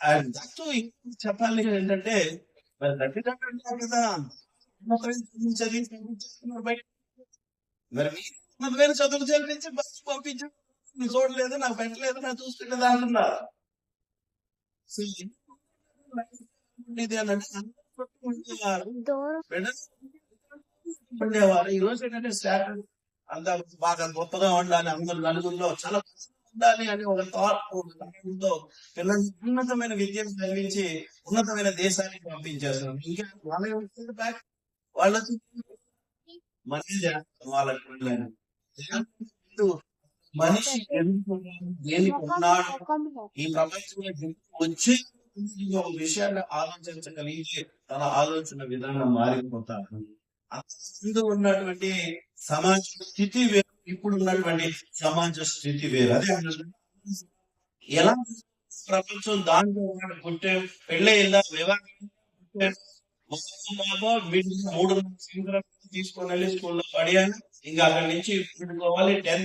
And that చెప్పాలి ఏంటంటే మరి తల్లిదండ్రులు కదా? చదివి బయట. మరి మీరు ఉన్నతమైన చదువులు చదివించి బస్సు పంపించి. నువ్వు చూడలేదు నాకు పెట్టలేదు నాకు చూసుకోలేదు అంటున్నారు. ఇది అని అంటే ఈ రోజు ఏంటంటే స్టాటస్ అంతా బాగా గొప్పగా ఉండాలి. అందరు నలుగురిలో చాలా ఉండాలి అని ఒక థాట్తో ఉన్నతమైన విద్యను చదివించి ఉన్నతమైన దేశానికి పంపించేస్తున్నాం. ఇంకా వాళ్ళకి బ్యాక్ వాళ్ళ మనీ చేస్తాం వాళ్ళ పిల్లలని మనిషి ఎందుకు దేనికి ఉన్నాడు ఈ ప్రపంచంలో వచ్చి ఒక విషయాన్ని ఆలోచించగలిగి తన ఆలోచన విధానం మారిపోతాడు. అందు ఉన్నటువంటి సమాజ స్థితి వేరు ఇప్పుడు ఉన్నటువంటి సమాజ స్థితి వేరు. అదే ఎలా ప్రపంచం దాంట్లో ఉన్నాడు పుట్టే ఇలా వివాహం వీడిని మూడు తీసుకొని వెళ్ళి స్కూల్లో పడియాను ఇంకా అక్కడి నుంచి పెట్టుకోవాలి టెన్త్